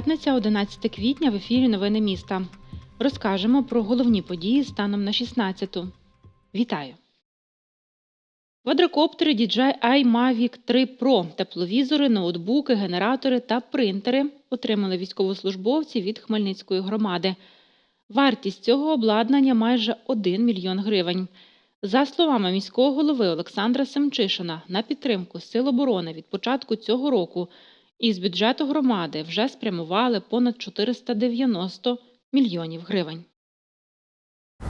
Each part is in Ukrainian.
П'ятниця, 11 квітня в ефірі Новини міста. Розкажемо про головні події станом на 16-ту. Вітаю! Квадрокоптери DJI Mavic 3 Pro, тепловізори, ноутбуки, генератори та принтери отримали військовослужбовці від Хмельницької громади. Вартість цього обладнання майже 1 мільйон гривень. За словами міського голови Олександра Семчишина, на підтримку Сил оборони від початку цього року із бюджету громади вже спрямували понад 490 мільйонів гривень.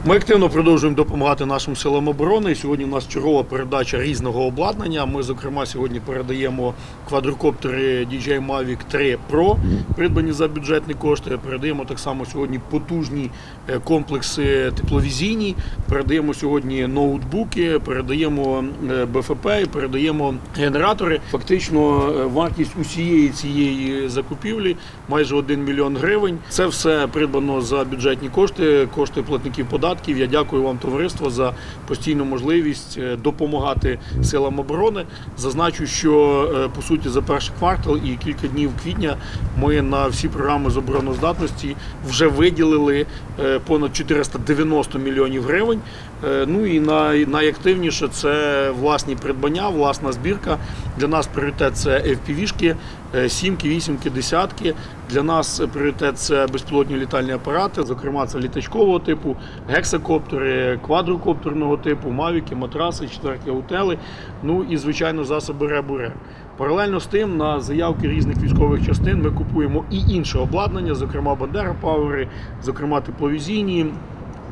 Ми активно продовжуємо допомагати нашим силам оборони. Сьогодні у нас чергова передача різного обладнання. Ми, зокрема, сьогодні передаємо квадрокоптери DJI Mavic 3 Pro, придбані за бюджетні кошти. Передаємо так само сьогодні потужні е, комплекси тепловізійні. Передаємо сьогодні ноутбуки, передаємо е, БФП, передаємо генератори. Фактично, е, вартість усієї цієї закупівлі майже 1 мільйон гривень. Це все придбано за бюджетні кошти, кошти платників податків. Я дякую вам, товариство, за постійну можливість е, допомагати силам оборони. Зазначу, що е, по суті за перший квартал і кілька днів квітня ми на всі програми з обороноздатності вже виділили е, понад 490 мільйонів гривень. Е, Ну і найактивніше це власні придбання, власна збірка. Для нас пріоритет це FPV-шки, е, сімки, вісімки, десятки. Для нас пріоритет це безпілотні літальні апарати, зокрема це літачкового типу, гексакоптери, квадрокоптерного типу, мавіки, матраси, четверті аутели. Ну і звичайно засоби РЕБУРЕ. Паралельно з тим, на заявки різних військових частин ми купуємо і інше обладнання, зокрема Бандера Пауери, зокрема тепловізійні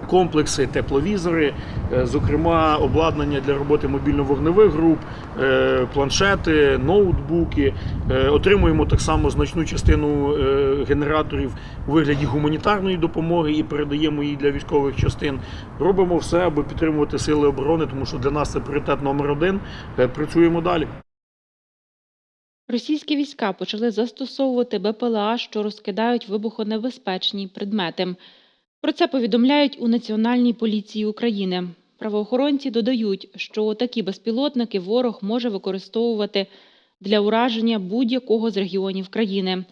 комплекси, тепловізори, е, зокрема обладнання для роботи мобільно-вогневих груп, е, планшети, ноутбуки. Е, Отримуємо так само значну частину генераторів у вигляді гуманітарної допомоги і передаємо її для військових частин. Робимо все, аби підтримувати сили оборони, тому що для нас це пріоритет номер один. Працюємо далі. Російські війська почали застосовувати БПЛА, що розкидають вибухонебезпечні предмети. Про це повідомляють у Національній поліції України. Правоохоронці додають, що такі безпілотники ворог може використовувати для ураження будь-якого з регіонів країни.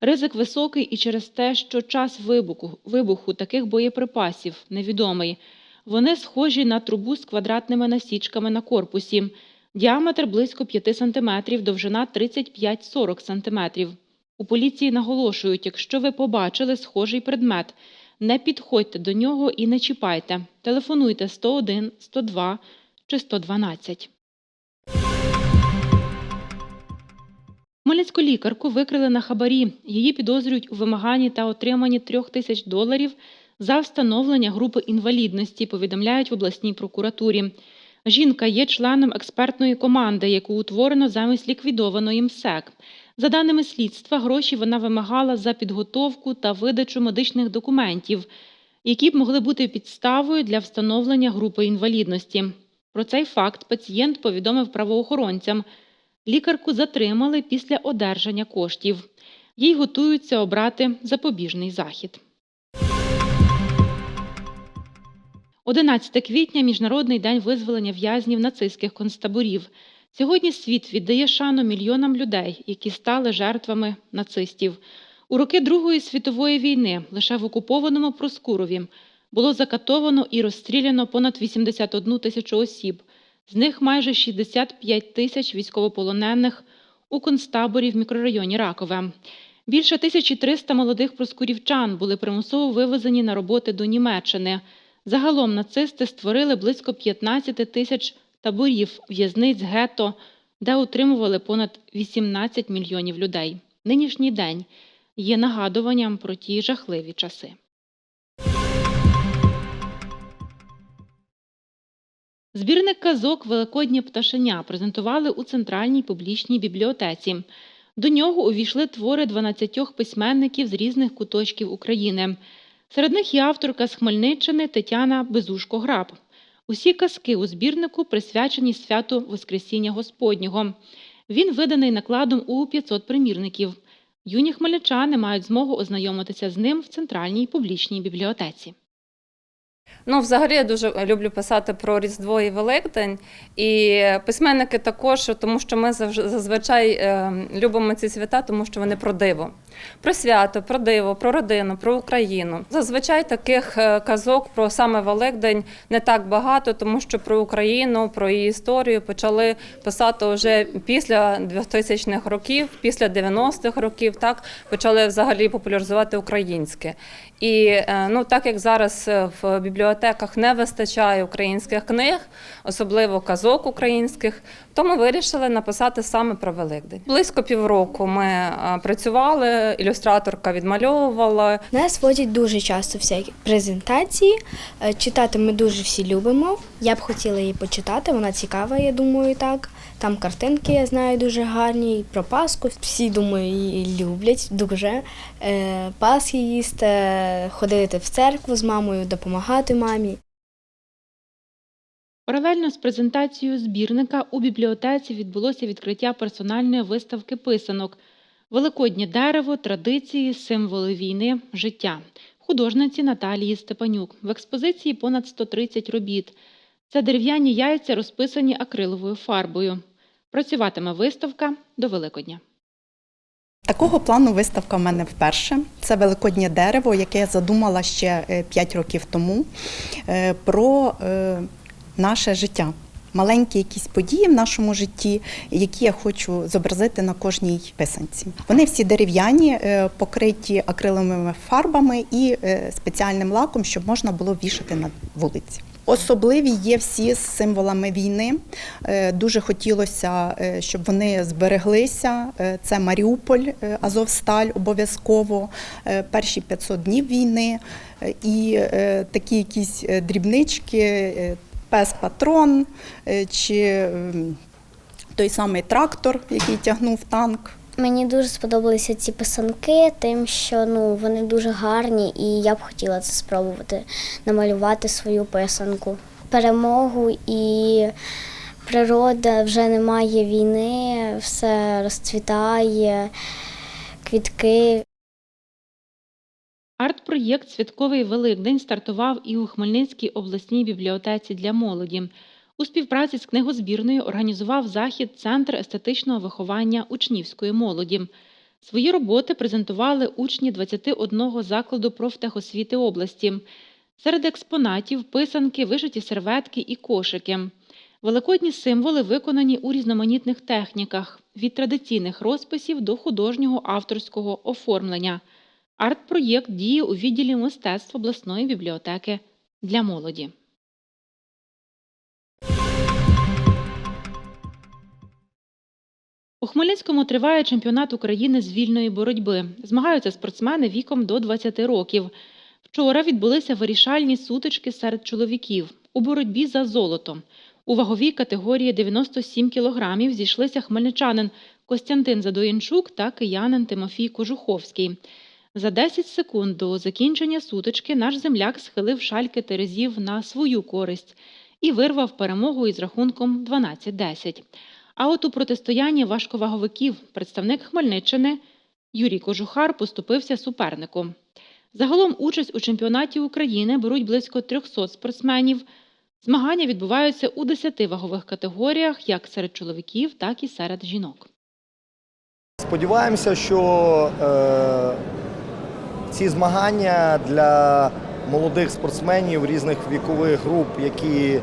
Ризик високий і через те, що час вибуху, вибуху таких боєприпасів невідомий. Вони схожі на трубу з квадратними насічками на корпусі. Діаметр близько 5 см, довжина 35-40 см. У поліції наголошують, якщо ви побачили схожий предмет, не підходьте до нього і не чіпайте. Телефонуйте 101, 102 чи 112. Хмельницьку лікарку викрили на хабарі. Її підозрюють у вимаганні та отриманні трьох тисяч доларів за встановлення групи інвалідності, повідомляють в обласній прокуратурі. Жінка є членом експертної команди, яку утворено замість ліквідованої МСЕК. За даними слідства, гроші вона вимагала за підготовку та видачу медичних документів, які б могли бути підставою для встановлення групи інвалідності. Про цей факт пацієнт повідомив правоохоронцям. Лікарку затримали після одержання коштів. Їй готуються обрати запобіжний захід. 11 квітня Міжнародний день визволення в'язнів нацистських концтаборів. Сьогодні світ віддає шану мільйонам людей, які стали жертвами нацистів. У роки Другої світової війни лише в окупованому Проскурові було закатовано і розстріляно понад 81 тисячу осіб. З них майже 65 тисяч військовополонених у концтаборі в мікрорайоні Ракове. Більше 1300 молодих проскурівчан були примусово вивезені на роботи до Німеччини. Загалом нацисти створили близько 15 тисяч таборів, в'язниць, гетто, де утримували понад 18 мільйонів людей. Нинішній день є нагадуванням про ті жахливі часи. Збірник казок Великоднє пташеня презентували у центральній публічній бібліотеці. До нього увійшли твори 12 письменників з різних куточків України. Серед них є авторка з Хмельниччини Тетяна Безушко-Граб. Усі казки у збірнику присвячені святу Воскресіння Господнього. Він виданий накладом у 500 примірників. Юні хмельничани мають змогу ознайомитися з ним в центральній публічній бібліотеці. Ну, взагалі, я дуже люблю писати про Різдво і Великдень. І письменники також, тому що ми зазвичай е, любимо ці свята, тому що вони про диво. Про свято, про диво, про родину, про Україну. Зазвичай таких е, казок про саме Великдень не так багато, тому що про Україну, про її історію почали писати вже після 2000-х років, після 90-х років. Так почали взагалі популяризувати українське. І е, ну, так як зараз е, в бібліотеках не вистачає українських книг, особливо казок українських, то ми вирішили написати саме про Великдень. Близько півроку ми працювали, ілюстраторка відмальовувала. Нас водять дуже часто всякі презентації. Е, Читати ми дуже всі любимо. Я б хотіла її почитати, вона цікава, я думаю, так. Там картинки, я знаю, дуже гарні. І про Пасху всі, думаю, її люблять дуже. Е, Пасхи їсти, ходити в церкву з мамою, допомагати мамі. Паралельно з презентацією збірника у бібліотеці відбулося відкриття персональної виставки писанок Великоднє дерево, традиції, символи війни, життя художниці Наталії Степанюк. В експозиції понад 130 робіт. Це дерев'яні яйця, розписані акриловою фарбою. Працюватиме виставка до Великодня. Такого плану виставка в мене вперше. Це великоднє дерево, яке я задумала ще 5 років тому е, про е, наше життя. Маленькі якісь події в нашому житті, які я хочу зобразити на кожній писанці. Вони всі дерев'яні, е, покриті акриловими фарбами і е, спеціальним лаком, щоб можна було вішати на вулиці. Особливі є всі з символами війни. Е, Дуже хотілося, щоб вони збереглися. Це Маріуполь, Азовсталь обов'язково, перші 500 днів війни і такі якісь дрібнички, пес-патрон е, чи ем, той самий трактор, який тягнув танк. Мені дуже сподобалися ці писанки, тим, що ну вони дуже гарні, і я б хотіла це спробувати намалювати свою писанку. Перемогу і природа вже немає війни, все розцвітає, квітки. Арт-проєкт Святковий Великдень стартував і у Хмельницькій обласній бібліотеці для молоді. У співпраці з книгозбірною організував захід Центр естетичного виховання учнівської молоді. Свої роботи презентували учні 21 закладу профтехосвіти області. Серед експонатів писанки, вишиті серветки і кошики. Великодні символи виконані у різноманітних техніках від традиційних розписів до художнього авторського оформлення. Арт-проєкт діє у відділі мистецтв обласної бібліотеки для молоді. У Хмельницькому триває чемпіонат України з вільної боротьби. Змагаються спортсмени віком до 20 років. Вчора відбулися вирішальні сутички серед чоловіків у боротьбі за золото. У ваговій категорії 97 кілограмів зійшлися хмельничанин Костянтин Задоїнчук та киянин Тимофій Кожуховський. За 10 секунд до закінчення сутички наш земляк схилив шальки терезів на свою користь і вирвав перемогу із рахунком 12-10. А от у протистоянні важковаговиків представник Хмельниччини Юрій Кожухар поступився супернику. Загалом участь у чемпіонаті України беруть близько 300 спортсменів. Змагання відбуваються у 10 вагових категоріях, як серед чоловіків, так і серед жінок. Сподіваємося, що е, ці змагання для молодих спортсменів різних вікових груп, які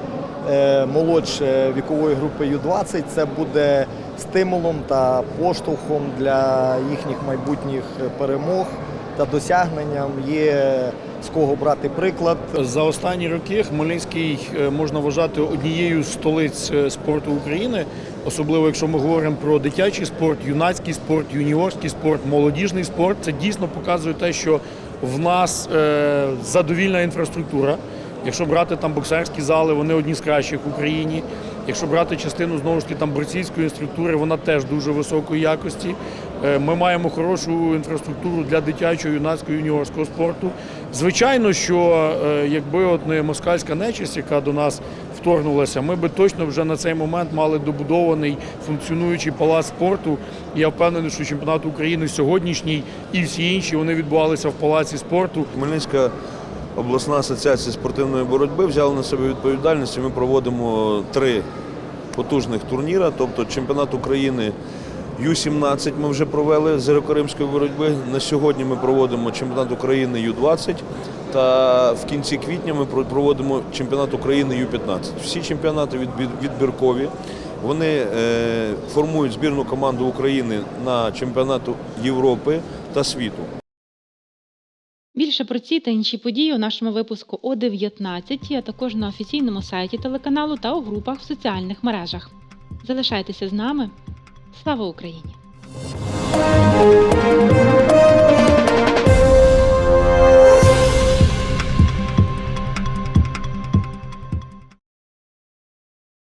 е, молодше вікової групи Ю-20, це буде стимулом та поштовхом для їхніх майбутніх перемог та досягненням. Є з кого брати приклад. За останні роки Хмельницький е, можна вважати однією з столиць е, спорту України, особливо якщо ми говоримо про дитячий спорт, юнацький спорт, юніорський спорт, молодіжний спорт. Це дійсно показує те, що в нас е, задовільна інфраструктура. Якщо брати там боксерські зали, вони одні з кращих в Україні. Якщо брати частину знову ж таки там борцівської інструктури, вона теж дуже високої якості. Е, Ми маємо хорошу інфраструктуру для дитячого, юнацького, юніорського спорту. Звичайно, що е, якби от не москальська нечисть, яка до нас вторгнулася, ми би точно вже на цей момент мали добудований функціонуючий палац спорту. Я впевнений, що чемпіонат України сьогоднішній і всі інші вони відбувалися в палаці спорту. Хмельницька обласна асоціація спортивної боротьби взяла на себе відповідальність. і Ми проводимо три потужних турніри, тобто чемпіонат України Ю-17 ми вже провели з греко-римської боротьби. На сьогодні ми проводимо чемпіонат України Ю-20 та в кінці квітня ми проводимо чемпіонат України Ю-15. Всі чемпіонати відбіркові. Вони е, формують збірну команду України на чемпіонату Європи та світу. Більше про ці та інші події у нашому випуску о 19, а також на офіційному сайті телеканалу та у групах в соціальних мережах. Залишайтеся з нами. Слава Україні!